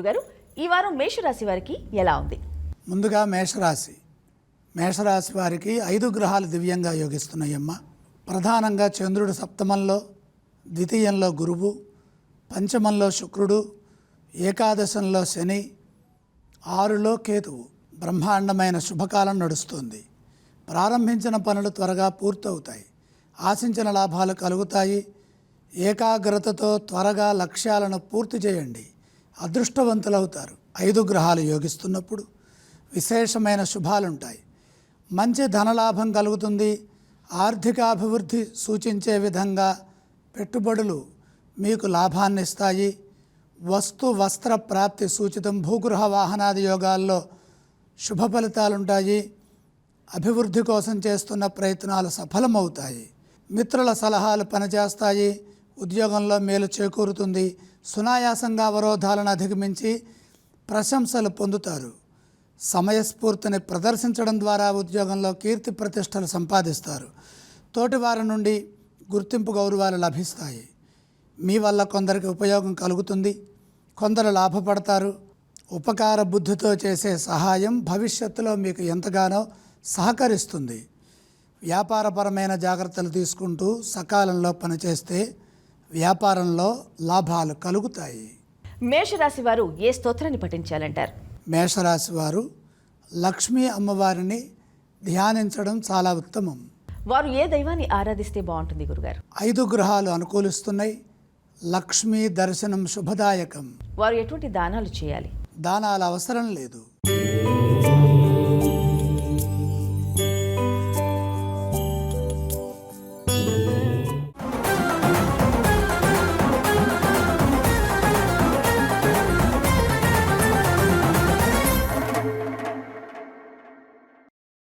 గురుగారు ఈ వారం మేషరాశి వారికి ఎలా ఉంది? ముందుగా మేషరాశి. మేషరాశి వారికి ఐదు గ్రహాలు దివ్యంగా యోగిస్తున్నాయమ్మ. ప్రధానంగా చంద్రుడు సప్తమంలో ద్వితీయంలో గురువు పంచమంలో శుక్రుడు ఏకాదశంలో శని ఆరులో కేతువు. బ్రహ్మాండమైన శుభకాలం నడుస్తుంది. ప్రారంభించిన పనులు త్వరగా పూర్తవుతాయి. ఆశించిన లాభాలు కలుగుతాయి. ఏకాగ్రతతో త్వరగా లక్ష్యాలను పూర్తి చేయండి. అదృష్టవంతులవుతారు. ఐదు గ్రహాలు యోగిస్తున్నప్పుడు విశేషమైన శుభాలుంటాయి. మంచి ధనలాభం కలుగుతుంది. ఆర్థికాభివృద్ధి సూచించే విధంగా పెట్టుబడులు మీకు లాభాన్ని ఇస్తాయి వస్తు వస్త్ర ప్రాప్తి సూచితం భూగృహ వాహనాది యోగాల్లో శుభ ఫలితాలుంటాయి. అభివృద్ధి కోసం చేస్తున్న ప్రయత్నాలు సఫలమవుతాయి. మిత్రుల సలహాలు పనిచేస్తాయి. ఉద్యోగంలో మేలు చేకూరుతుంది. సునాయాసంగా అవరోధాలను అధిగమించి ప్రశంసలు పొందుతారు. సమయస్ఫూర్తిని ప్రదర్శించడం ద్వారా ఉద్యోగంలో కీర్తి ప్రతిష్టలు సంపాదిస్తారు. తోటివారి నుండి గుర్తింపు గౌరవాలు లభిస్తాయి. మీ వల్ల కొందరికి ఉపయోగం కలుగుతుంది. కొందరు లాభపడతారు. ఉపకార బుద్ధితో చేసే సహాయం భవిష్యత్తులో మీకు ఎంతగానో సహకరిస్తుంది. వ్యాపారపరమైన జాగ్రత్తలు తీసుకుంటూ సకాలంలో పనిచేస్తే వ్యాపారంలో లాభాలు కలుగుతాయి. మేషరాశి వారు ఏ స్తోత్రాన్ని పఠించాలంటారు? మేషరాశి వారు లక్ష్మీ అమ్మవారిని ధ్యానించడం చాలా ఉత్తమం. వారు ఏ దైవాన్ని ఆరాధిస్తే బాగుంటుంది గురుగారు? ఐదు గ్రహాలు అనుకూలిస్తున్నాయి. లక్ష్మీ దర్శనం శుభదాయకం. వారు ఎటువంటి దానాలు చేయాలి? దానాల అవసరం లేదు.